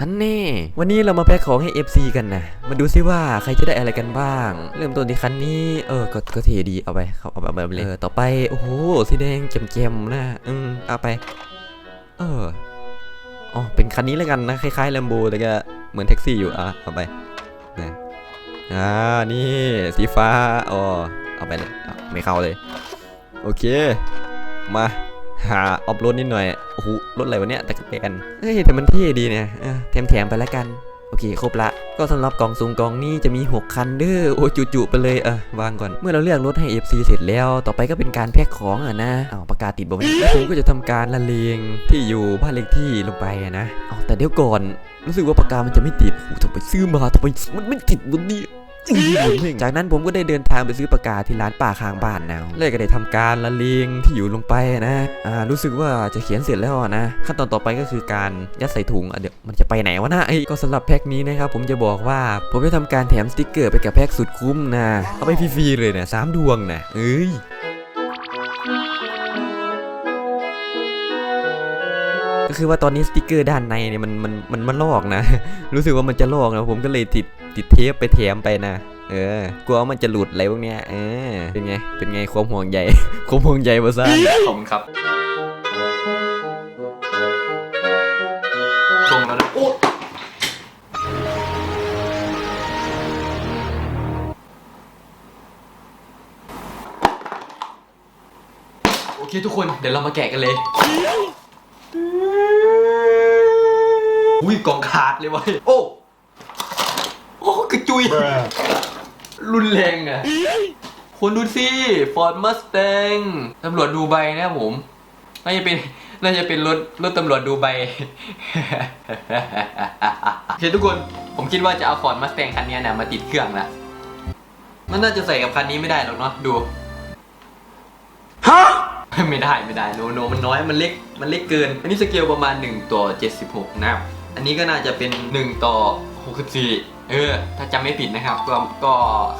ฮันเน่วันนี้เรามาแพ็คของให้ FC กันนะ มาดูซิว่าใครจะได้อะไรกันบ้าง เริ่มต้นที่คันนี้ เออ ก็ก็เท่ดี เอาไปเขาเอาแบบเลย เออ ต่อไป โอ้โห สีแดงแจ่มๆนะ อืม เอาไป เออ อ๋อ เป็นคันนี้แล้วกันนะ คล้ายๆแลมโบแต่ก็เหมือนแท็กซี่อยู่ อะ เอาไป นะ อ่า นี่ สีฟ้า อ๋อ เอาไปเลยอะไม่เข้าเลย โอเค มา หาออฟโรดนิดหน่อยโอ้โหรถอะไรวะเนี่ยตะกแตนเฮ้ยแต่มันเท่ดีเนี่ยเออแถมๆไปแล้วกันโอเคครบละ ก็สำหรับกล่องซุงกล่องนี้จะมี 6 คันเด้อโอ้จุๆไปเลยเออวางก่อนเมื่อเราเลือกรถให้ FC เสร็จแล้ว ต่อไปก็เป็นการแพ็คของอะนะอ้าวประกาศติดบอกว่าผมก็จะทำการละเลงที่อยู่บ้านเลขที่ลงไปอะนะอ้าวแต่เดี๋ยวก่อนรู้สึกว่าปากกามันจะไม่ติดโอ้โหทำไมซื้อมาทำไมมันไม่ติดวันนี้ จากนั้นผมก็ได้เดินทางไปซื้อปากกาที่ร้านป่าข้างบ้านแนวเลยก็ได้ทำการละเลงที่อยู่ลงไปนะอ่ารู้สึกว่าจะเขียนเสร็จแล้วนะ ขั้นตอนต่อไปก็คือการยัดใส่ถุงอะเดี๋ยวมันจะไปไหนวะนะไอ้ก็สำหรับแพ็คนี้นะครับผมจะบอกว่าผมจะทำการแถมสติกเกอร์ไปกับแพ็คสุดคุ้มนะเอาไปฟรีๆเลยนะสามดวงนะเอ้ยก็คือว่าตอนนี้สติกเกอร์ด้านในเนี่ยมันมันมันมันลอกนะ รู้สึกว่ามันจะลอกนะผมก็เลยติด ติดเทปไปแถมไปนะ เออกลัวว่ามันจะหลุดอะไรพวกเนี้ยเออเป็นไง เป็นไงความห่วงใย ความห่วงใยภาษาขอบคุณครับชงแล้วนะโอ้โอเคทุกคนเดี๋ยวเรามาแกะกันเลย อุ้ยกล่องขาดเลยเวะโอ้โอ้กระ จุย รุนแรงอะคนดูสิฟอร์ดมัสแตงตำรวจดูไบนะครับผม น่าจะเป็น น่าจะเป็นรถ รถตำรวจดูไบโอเคทุกคน ผมคิดว่าจะเอาฟอร์ดมัสแตงคันนี้นะมาติดเครื่องนะมันน่าจะใส่กับคันนี้ไม่ได้หรอกเนาะ ดู ฮะ ไม่ได้ไม่ได้ โนโนมันน้อย มันเล็ก มันเล็กเกิน อันนี้สเกลประมาณ1ต่อ76 นะครับ อันนี้ก็น่าจะเป็น 1 ต่อ 64 เออ ถ้าจำไม่ผิดนะครับ ก็ก็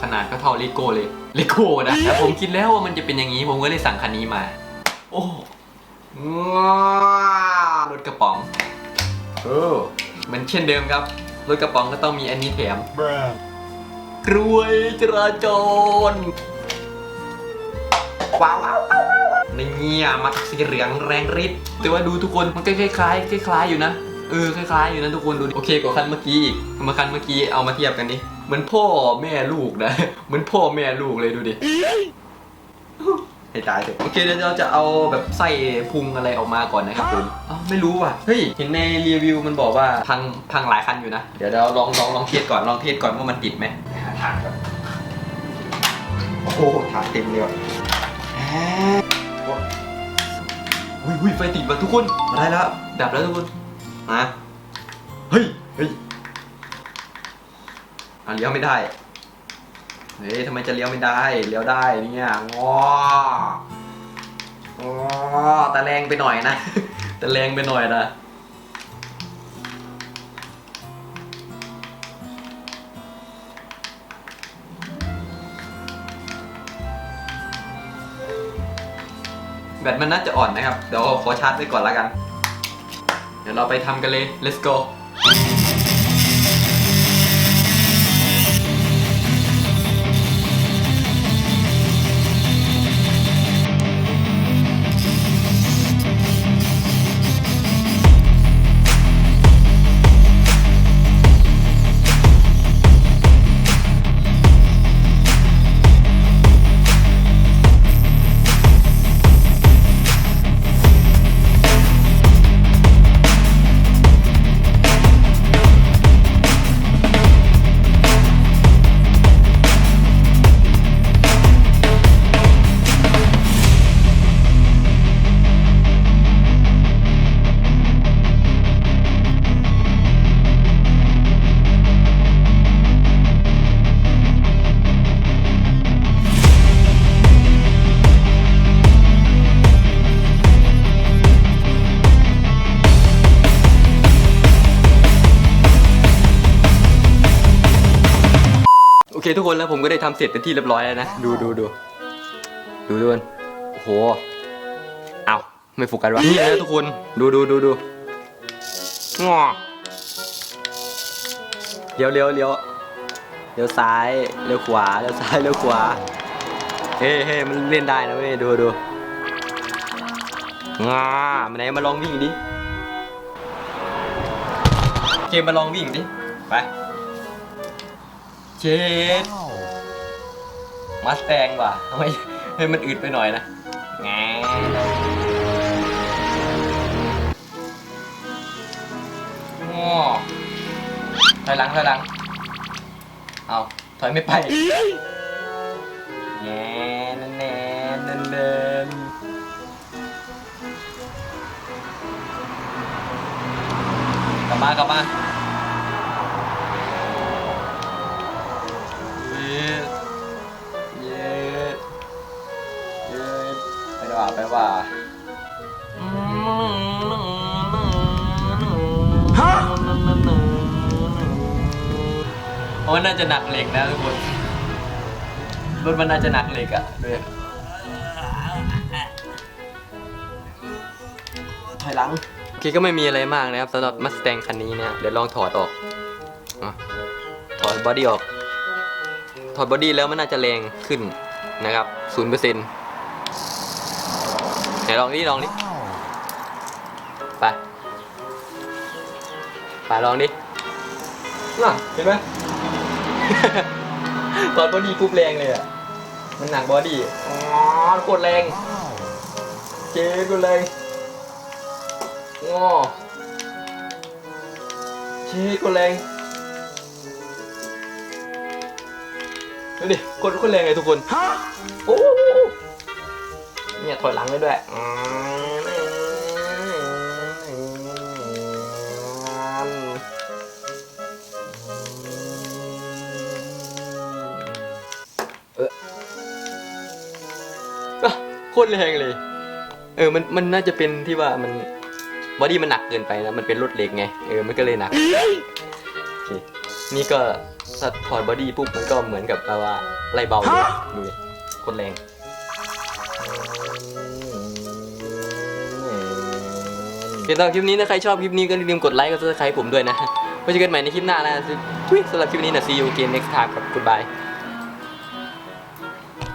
ขนาดก็เท่าเลโก้เลยเลโก้นะแต่ผมคิดแล้วว่ามันจะเป็นอย่างนี้ ผมก็เลยสั่งคันนี้มา โอ้ว้ารถกระป๋องเออเหมือนเช่นเดิมครับ รถกระป๋องก็ต้องมีอันนี้แถมกรวยจราจรว้าวว้าวว้าวว้าวในเงี้ยมักสีเหลืองแรงฤทธิ์แต่ว่าดูทุกคนมันก็คล้ายๆคล้ายๆอยู่นะ เออคล้ายๆ อยู่นะทุกคนดูดิโอเคกว่าคันเมื่อกี้อีกมาคันเมื่อกี้เอามาเทียบกันดิเหมือนพ่อแม่ลูกนะเหมือนพ่อแม่ลูกเลยดูดิให้ตายเถอะโอเคเดี๋ยวเราจะเอาแบบไส้พุงอะไรออกมาก่อนนะครับผมอ้าวไม่รู้ว่ะเฮ้ยเห็นในรีวิวมันบอกว่าพังพังหลายคันอยู่นะเดี๋ยวเราลองลองลองเทสก่อนลองเทสก่อนว่ามันติดไหมหาทางก่อนโอ้โหถางเต็มเลยว่ะอ่าอุ้ยอุ้ยไฟติดว่ะทุกคนมาได้แล้วดับแล้วทุกคน มาเฮ้ย เฮ้ยอะเลี้ยวไม่ได้ เฮ้ยทำไมจะเลี้ยวไม่ได้ เลี้ยวได้เนี่ยงออ๋อแต่แรงไปหน่อยนะ แต่แรงไปหน่อยนะแบตมันน่าจะอ่อนนะครับ เดี๋ยวขอชาร์จไว้ก่อนแล้วกัน เดี๋ยวเราไปทำกันเลย let's go เคทุกคนแล้วผมก็ได้ทำเสร็จเป็นที่เรียบร้อยแล้วนะ ดูดูดูดูดูกันโอ้โหเอาไม่โฟกัสวะนี่นะทุกคนดูดูดูดูงอเลี้ยวเลี้ยวเลี้ยวเลี้ยวซ้ายเลี้ยวขวาเลี้ยวซ้ายเลี้ยวขวาเฮ้เฮ้มันเล่นได้นะเว้ยดูดูงามาไหนมาลองวิ่งดิเกมมาลองวิ่งดิไป เจ็ดมาสแตงว่ะทำไมให้มันอึดไปหน่อยนะแงง้อถอยหลังถอยหลัง เอาถอยไม่ไปแงนั่นแน่นั่นเดินกลับมากลับมา ว่าไปดีกว่าฮะเพราะว่าน่าจะหนักเหล็กนะทุกคนรถมันน่าจะหนักเหล็กอะด้วยถอยหลังโอเคก็ไม่มีอะไรมากนะครับสำหรับมัสแตงคันนี้เนี่ยเดี๋ยวลองถอดออกอะถอดบอดี้ออก ถอดบอดี้แล้วมันน่าจะแรงขึ้นนะครับศูนย์เปอร์เซ็นต์ไหน ลองดิลองดิไปไปลองดิน่ะเห็นไหม ตอนบอดี้ปุ๊บแรงเลยอะ มันหนักบอดี้อ๋อโคตรแรง เจ๊ก็แรงงอเจ๊ก็แรงดูดิกดโคตรแรงเลยทุกคน โอ้โห เนี่ยถอยหลังเลยด้วยอืมอะโคตรแรงเลย เออ มัน มันน่าจะเป็นที่ว่ามันบอดี้มันหนักเกินไปนะ มันเป็นรถเหล็กไง เออ มันก็เลยหนัก โอเค นี่ก็ถ้าถอดบอดี้ปุ๊บ มันก็เหมือนกับแปลว่าไล่เบาเลยดูดิโคตรแรงโอ เคสำหรับคลิปนี้นะใครชอบคลิปนี้ก็อย่าลืมกดไลค์กดซับสไครต์ผมด้วยนะไว้เจอกันใหม่ในคลิปหน้านะสำหรับคลิปนี้นะ see you again next time ครับ goodbye